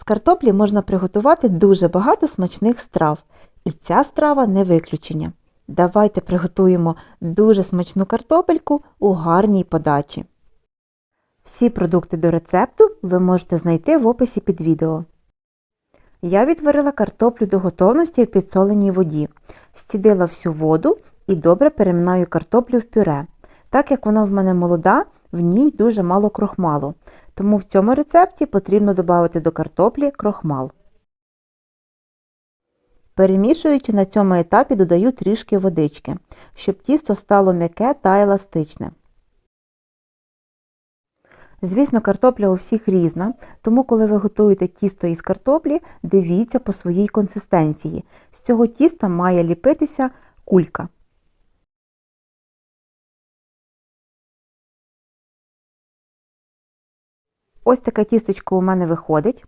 З картоплі можна приготувати дуже багато смачних страв, і ця страва не виключення. Давайте приготуємо дуже смачну картопельку у гарній подачі. Всі продукти до рецепту ви можете знайти в описі під відео. Я відварила картоплю до готовності в підсоленій воді, стідила всю воду і добре переминаю картоплю в пюре. Так як вона в мене молода, в ній дуже мало крохмалу, тому в цьому рецепті потрібно додати до картоплі крохмал. Перемішуючи на цьому етапі додаю трішки водички, щоб тісто стало м'яке та еластичне. Звісно, картопля у всіх різна, тому коли ви готуєте тісто із картоплі, дивіться по своїй консистенції. З цього тіста має ліпитися кулька. Ось таке тістечко у мене виходить.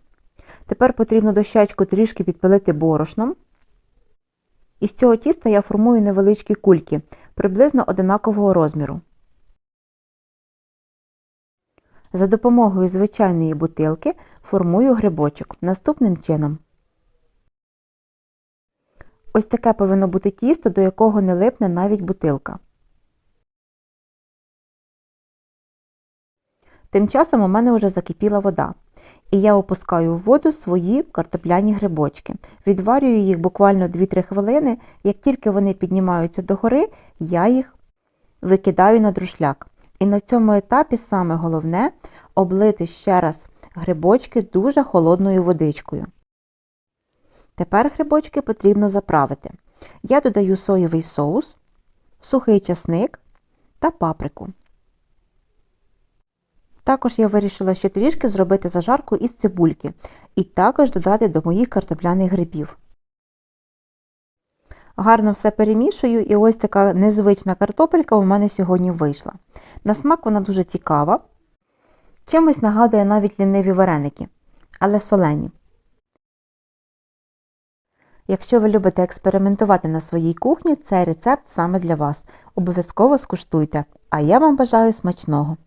Тепер потрібно дощечку трішки підпилити борошном. Із цього тіста я формую невеличкі кульки, приблизно одинакового розміру. За допомогою звичайної бутилки формую грибочок наступним чином. Ось таке повинно бути тісто, до якого не липне навіть бутилка. Тим часом у мене вже закипіла вода. І я опускаю в воду свої картопляні грибочки. Відварюю їх буквально 2-3 хвилини. Як тільки вони піднімаються догори, я їх викидаю на друшляк. І на цьому етапі саме головне облити ще раз грибочки дуже холодною водичкою. Тепер грибочки потрібно заправити. Я додаю соєвий соус, сухий часник та паприку. Також я вирішила ще трішки зробити зажарку із цибульки і також додати до моїх картопляних грибів. Гарно все перемішую і ось така незвична картопелька у мене сьогодні вийшла. На смак вона дуже цікава. Чимось нагадує навіть ліниві вареники, але солені. Якщо ви любите експериментувати на своїй кухні, цей рецепт саме для вас. Обов'язково скуштуйте, а я вам бажаю смачного!